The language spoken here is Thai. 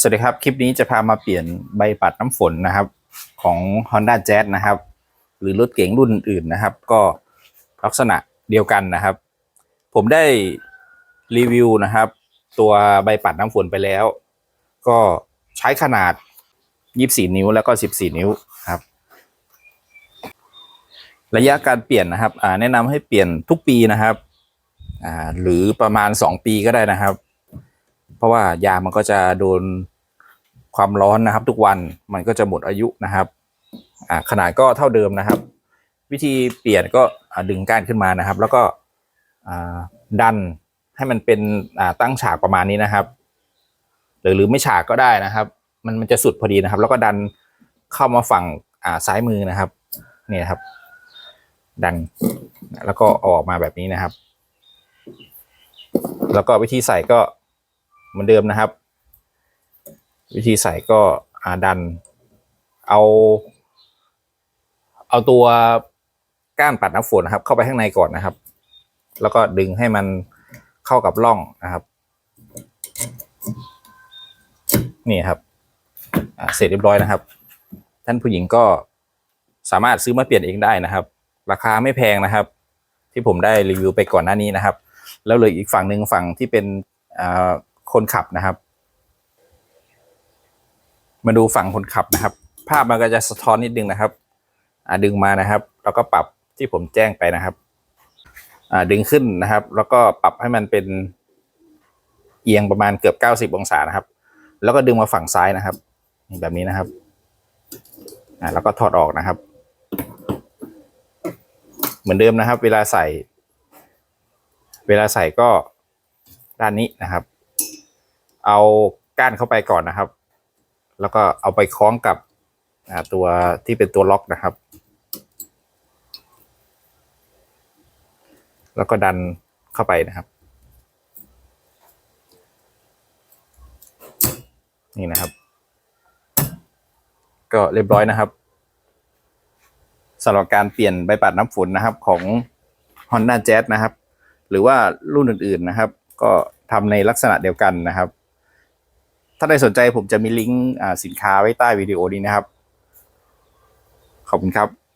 สวัสดีครับ คลิปนี้จะพามาเปลี่ยนใบปัดน้ำฝนนะครับ ของ Honda Jazz นะครับ หรือรถเก๋งรุ่นอื่นนะครับ ก็ลักษณะเดียวกันนะครับ ผมได้รีวิวนะครับ ตัวใบปัดน้ำฝนไปแล้ว ก็ใช้ขนาด 24 นิ้วแล้วก็ 14 นิ้วครับ ระยะการเปลี่ยนนะครับแนะนำให้เปลี่ยนทุกปีนะครับหรือประมาณ 2 ปีก็ได้นะครับ เพราะว่ายางมันก็จะโดนความร้อนนะครับ ทุกวันมันก็จะหมดอายุนะครับขนาดก็เท่าเดิมนะครับ วิธีเปลี่ยนก็ดึงก้านขึ้นมานะครับ แล้วก็ดันให้มันเป็นตั้งฉากประมาณนี้นะครับ หรือหรือไม่ฉากก็ได้นะครับ มันมันจะสุดพอดีนะครับ แล้วก็ดันเข้ามาฝั่งซ้ายมือนะครับนี่ยครับ ดันแล้วก็เอาออกมาแบบนี้นะครับ แล้วก็วิธีใส่ก็ เหมือนเดิมนะครับ วิธีใส่ก็อาดัน เอา เอาตัวก้านปัดน้ำฝนนะครับ เข้าไปข้างในก่อนนะครับ แล้วก็ดึงให้มันเข้ากับร่องนะครับ นี่ครับเสร็จเรียบร้อยนะครับ ท่านผู้หญิงก็สามารถซื้อมาเปลี่ยนเองได้นะครับ ราคาไม่แพงนะครับ ที่ผมได้รีวิวไปก่อนหน้านี้นะครับ แล้วเลยอีกฝั่งหนึ่งฝั่งที่เป็นอ่า คนขับนะครับ มาดูฝั่งคนขับนะครับ ภาพมันก็จะสะท้อนนิดนึงนะครับ อ่าดึงมานะครับ แล้วก็ปรับที่ผมแจ้งไปนะครับ อ่าดึงขึ้นนะครับ แล้วก็ปรับให้มันเป็นเอียงประมาณเกือบเก้าสิบ90 องศานะครับ แล้วก็ดึงมาฝั่งซ้ายนะครับแบบนี้นะครับ อ่าแล้วก็ถอดออกนะครับ เหมือนเดิมนะครับ เวลาใส่ เวลาใส่ก็ด้านนี้นะครับ เอาก้านเข้าไปก่อนนะครับ แล้วก็เอาไปคล้องกับตัวที่เป็นตัวล็อกนะครับ แล้วก็ดันเข้าไปนะครับ นี่นะครับ ก็เรียบร้อยนะครับสำหรับการเปลี่ยนใบปัดน้ำฝนนะครับของ Honda Jazz นะครับ หรือว่ารุ่นอื่นๆนะครับ ก็ทำในลักษณะเดียวกันนะครับ ถ้าใครสนใจผมจะมีลิงก์สินค้าไว้ใต้วิดีโอนี้นะครับ ขอบคุณครับ